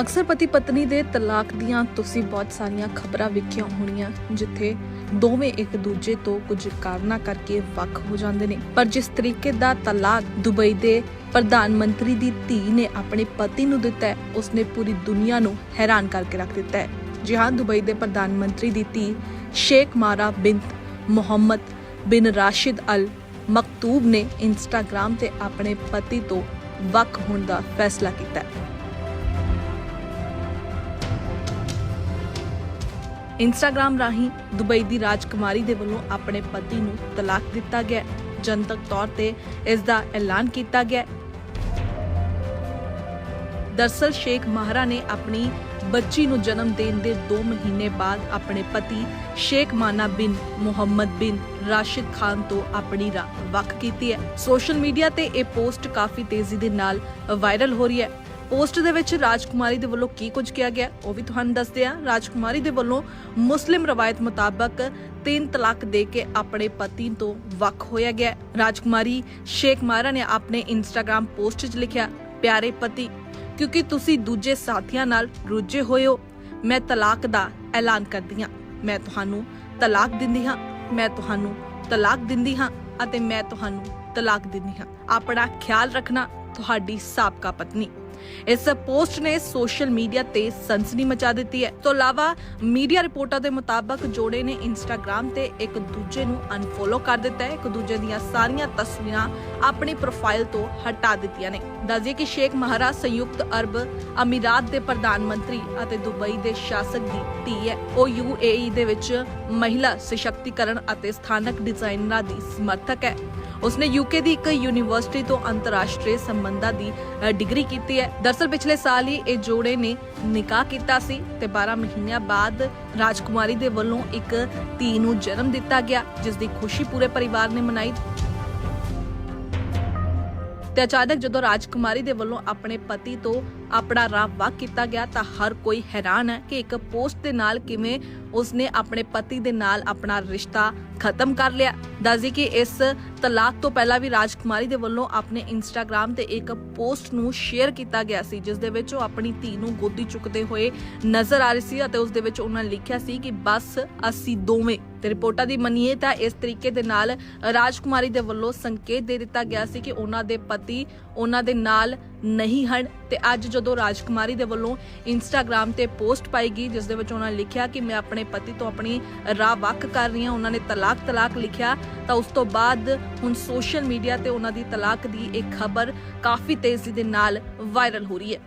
ਅਕਸਰ ਪਤੀ ਪਤਨੀ ਦੇ ਤਲਾਕ ਦੀਆਂ ਤੁਸੀਂ ਬਹੁਤ ਸਾਰੀਆਂ ਖਬਰਾਂ ਵੇਖੀਆਂ ਹੋਣੀਆਂ, ਜਿੱਥੇ ਦੋਵੇਂ ਇੱਕ ਦੂਜੇ ਤੋਂ ਕੁਝ ਕਾਰਨਾਂ ਕਰਕੇ ਵੱਖ ਹੋ ਜਾਂਦੇ ਨੇ। ਪਰ ਜਿਸ ਤਰੀਕੇ ਦਾ ਤਲਾਕ ਦੁਬਈ ਦੇ ਪ੍ਰਧਾਨ ਮੰਤਰੀ ਦੀ ਧੀ ਨੇ ਆਪਣੇ ਪਤੀ ਨੂੰ ਦਿੱਤਾ ਉਸਨੇ ਪੂਰੀ ਦੁਨੀਆ ਨੂੰ ਹੈਰਾਨ ਕਰਕੇ ਰੱਖ ਦਿੱਤਾ ਹੈ। ਜੀ ਹਾਂ, ਦੁਬਈ ਦੇ ਪ੍ਰਧਾਨ ਮੰਤਰੀ ਦੀ ਧੀ ਸ਼ੇਖ ਮਾਰਾ ਬਿੰਤ ਮੁਹੰਮਦ ਬਿਨ ਰਾਸ਼ਿਦ ਅਲ ਮਕਤੂਬ ਨੇ ਇੰਸਟਾਗ੍ਰam ਤੇ ਆਪਣੇ ਪਤੀ ਤੋਂ ਵੱਖ ਹੋਣ ਦਾ ਫੈਸਲਾ ਕੀਤਾ ਹੈ। ਇੰਸਟਾਗ੍ਰam ਰਾਹੀਂ ਦੁਬਈ ਦੀ ਰਾਜਕੁਮਾਰੀ ਦੇ ਵੱਲੋਂ ਆਪਣੇ ਪਤੀ ਨੂੰ ਤਲਾਕ ਦਿੱਤਾ ਗਿਆ। ਜਨਤਕ ਤੌਰ ਤੇ ਇਸ ਦਾ ਐਲਾਨ ਕੀਤਾ ਗਿਆ। ਦਰਸਲ ਸ਼ੇਖ ਮਹਾਰਾ ਨੇ ਆਪਣੀ ਬੱਚੀ ਨੂੰ ਜਨਮ ਦੇਣ ਦੇ 2 ਮਹੀਨੇ ਬਾਅਦ ਆਪਣੇ ਪਤੀ ਸ਼ੇਖ ਮਾਨਾ ਬਿਨ ਮੁਹੰਮਦ ਬਿਨ ਰਾਸ਼ਿਦ ਖਾਨ ਤੋਂ ਆਪਣੀ ਰਾਹ ਵੱਖ ਕੀਤੀ ਹੈ। ਸੋਸ਼ਲ ਮੀਡੀਆ ਤੇ ਇਹ ਪੋਸਟ ਕਾਫੀ ਤੇਜ਼ੀ ਦੇ ਨਾਲ ਵਾਇਰਲ ਹੋ ਰਹੀ ਹੈ। ਪੋਸਟ ਦੇ ਵਿੱਚ ਰਾਜਕੁਮਾਰੀ ਦੇ ਵੱਲੋਂ ਕੀ ਕੁਝ ਕਿਹਾ ਗਿਆ, ਉਹ ਵੀ ਤੁਹਾਨੂੰ ਦੱਸਦੇ ਹਾਂ। ਰਾਜਕੁਮਾਰੀ ਦੇ ਵੱਲੋਂ ਮੁਸਲਿਮ ਰਵਾਇਤ ਮੁਤਾਬਕ ਤਿੰਨ ਤਲਾਕ ਦੇ ਕੇ ਆਪਣੇ ਪਤੀ ਤੋਂ ਵੱਖ ਹੋਇਆ ਗਿਆ। ਰਾਜਕੁਮਾਰੀ ਸ਼ੇਖ ਮਾਰਾ ਨੇ ਆਪਣੇ ਇੰਸਟਾਗ੍ਰam ਪੋਸਟ 'ਚ ਲਿਖਿਆ, ਪਿਆਰੇ ਪਤੀ, ਕਿਉਂਕਿ ਤੁਸੀਂ ਦੂਜੇ ਸਾਥੀਆਂ ਨਾਲ ਰੁੱਝੇ ਹੋਏ ਹੋ, ਮੈਂ ਤਲਾਕ ਦਾ ਐਲਾਨ ਕਰਦੀ ਹਾਂ। ਮੈਂ ਤੁਹਾਨੂੰ ਤਲਾਕ ਦਿੰਦੀ ਹਾਂ, ਮੈਂ ਤੁਹਾਨੂੰ ਤਲਾਕ ਦਿੰਦੀ ਹਾਂ ਅਤੇ ਮੈਂ ਤੁਹਾਨੂੰ ਤਲਾਕ ਦਿੰਦੀ ਹਾਂ। ਆਪਣਾ ਖਿਆਲ ਰੱਖਣਾ ਤੁਹਾਡੀ ਸਾਬਕਾ ਪਤਨੀ। ਇਸ ਪੋਸਟ ਨੇ ਸੋਸ਼ਲ ਮੀਡੀਆ ਤੇ ਸਨਸਨੀ ਮਚਾ ਦਿੱਤੀ ਹੈ। ਤੋਂ ਇਲਾਵਾ, ਮੀਡੀਆ ਰਿਪੋਰਟਾਂ ਦੇ ਮੁਤਾਬਕ ਜੋੜੇ ਨੇ ਇੰਸਟਾਗ੍ਰam ਤੇ ਇੱਕ ਦੂਜੇ ਨੂੰ ਅਨਫੋਲੋ ਕਰ ਦਿੱਤਾ ਹੈ। ਇੱਕ ਦੂਜੇ ਦੀਆਂ ਸਾਰੀਆਂ ਤਸਵੀਰਾਂ ਆਪਣੀ ਪ੍ਰੋਫਾਈਲ ਤੋਂ ਹਟਾ ਦਿੱਤੀਆਂ ਨੇ। ਦੱਸਦੇ ਕਿ ਸ਼ੇਖ ਮਹਾਰਾ ਸੰਯੁਕਤ ਅਰਬ ਅਮੀਰਾਤ ਦੇ ਪ੍ਰਧਾਨ ਮੰਤਰੀ ਅਤੇ ਦੁਬਈ ਦੇ ਸ਼ਾਸਕ ਦੀ ਧੀ ਹੈ। ਉਹ UAE ਦੇ ਵਿੱਚ ਮਹਿਲਾ ਸਸ਼ਕਤੀਕਰਨ ਅਤੇ ਸਥਾਨਕ ਡਿਜ਼ਾਈਨਰਾਂ ਦੀ ਸਮਰਥਕ ਹੈ। ਉਸਨੇ ਯੂਕੇ ਦੀ ਇੱਕ ਯੂਨੀਵਰਸਿਟੀ ਤੋਂ ਅੰਤਰਰਾਸ਼ਟਰੀ ਸੰਬੰਧਾਂ ਦੀ ਡਿਗਰੀ ਕੀਤੀ ਹੈ। ਦਰਸਲ ਪਿਛਲੇ ਸਾਲ ਹੀ ਇਹ ਜੋੜੇ ਨੇ ਨਿਕਾਹ ਕੀਤਾ ਸੀ ਤੇ 12 ਮਹੀਨਿਆਂ ਬਾਅਦ ਰਾਜਕੁਮਾਰੀ ਦੇ ਵੱਲੋਂ ਇੱਕ ਧੀ ਨੂੰ ਜਨਮ ਦਿੱਤਾ ਗਿਆ, ਜਿਸ ਦੀ ਖੁਸ਼ੀ ਪੂਰੇ ਪਰਿਵਾਰ ਨੇ ਮਨਾਈ। ਤੇ ਅਚਾਨਕ ਜਦੋਂ ਰਾਜਕੁਮਾਰੀ ਦੇ ਵੱਲੋਂ ਆਪਣੇ ਪਤੀ ਤੋਂ ਆਪਣਾ ਰਾਹ ਵੱਖ ਕੀਤਾ ਗਿਆ ਤਾਂ ਹਰ ਕੋਈ ਹੈਰਾਨ ਹੈ ਕਿ ਇੱਕ ਪੋਸਟ ਦੇ ਨਾਲ ਕਿਵੇਂ ਉਸਨੇ ਆਪਣੇ ਪਤੀ ਦੇ ਨਾਲ ਆਪਣਾ ਰਿਸ਼ਤਾ ਖਤਮ ਕਰ ਲਿਆ। ਦੱਸਦੀ ਕਿ ਇਸ ਤਲਾਕ ਤੋਂ ਪਹਿਲਾਂ ਵੀ ਰਾਜਕੁਮਾਰੀ ਦੇ ਵੱਲੋਂ ਆਪਣੇ ਇੰਸਟਾਗ੍ਰam ਤੇ ਇੱਕ ਪੋਸਟ ਨੂੰ ਸ਼ੇਅਰ ਕੀਤਾ ਗਿਆ ਸੀ, ਜਿਸ ਦੇ ਵਿੱਚ ਉਹ ਆਪਣੀ ਧੀ ਨੂੰ ਗੋਦੀ ਚੁੱਕਦੇ ਹੋਏ ਨਜ਼ਰ ਆ ਰਹੀ ਸੀ ਅਤੇ ਉਸ ਦੇ ਵਿੱਚ ਉਹਨਾਂ ਲਿਖਿਆ ਸੀ ਕਿ ਬਸ ਅਸੀਂ ਦੋਵੇਂ। ਤੇ ਰਿਪੋਰਟਾਂ ਦੀ ਮੰਨੀਏ ਤਾਂ ਇਸ ਤਰੀਕੇ ਦੇ ਨਾਲ ਰਾਜਕੁਮਾਰੀ ਦੇ ਵੱਲੋਂ ਸੰਕੇਤ ਦੇ ਦਿੱਤਾ ਗਿਆ ਸੀ ਕਿ ਉਹਨਾਂ ਦੇ ਪਤੀ ਉਹਨਾਂ ਦੇ ਨਾਲ ਨਹੀਂ ਹਨ ਤੇ ਅੱਜ ਜਦੋਂ ਰਾਜਕੁਮਾਰੀ ਦੇ ਵੱਲੋਂ ਇੰਸਟਾਗ੍ਰam ਤੇ ਪੋਸਟ ਪਾਈ ਗਈ, ਜਿਸ ਦੇ ਵਿੱਚ ਉਹਨਾਂ ਲਿਖਿਆ ਕਿ ਮੈਂ ਆਪਣੇ ਪਤੀ ਤੋਂ ਆਪਣੀ ਰਾਹ ਵੱਖ ਕਰ ਰਹੀ ਹਾਂ, ਉਹਨਾਂ ਨੇ ਤਲਾਕ ਤਲਾਕ ਲਿਖਿਆ, ਤਾਂ ਉਸ ਤੋਂ ਬਾਅਦ ਹੁਣ ਸੋਸ਼ਲ ਮੀਡੀਆ ਤੇ ਉਹਨਾਂ ਦੀ ਤਲਾਕ ਦੀ ਇਹ ਖਬਰ ਕਾਫੀ ਤੇਜ਼ੀ ਦੇ ਨਾਲ ਵਾਇਰਲ ਹੋ ਰਹੀ ਹੈ।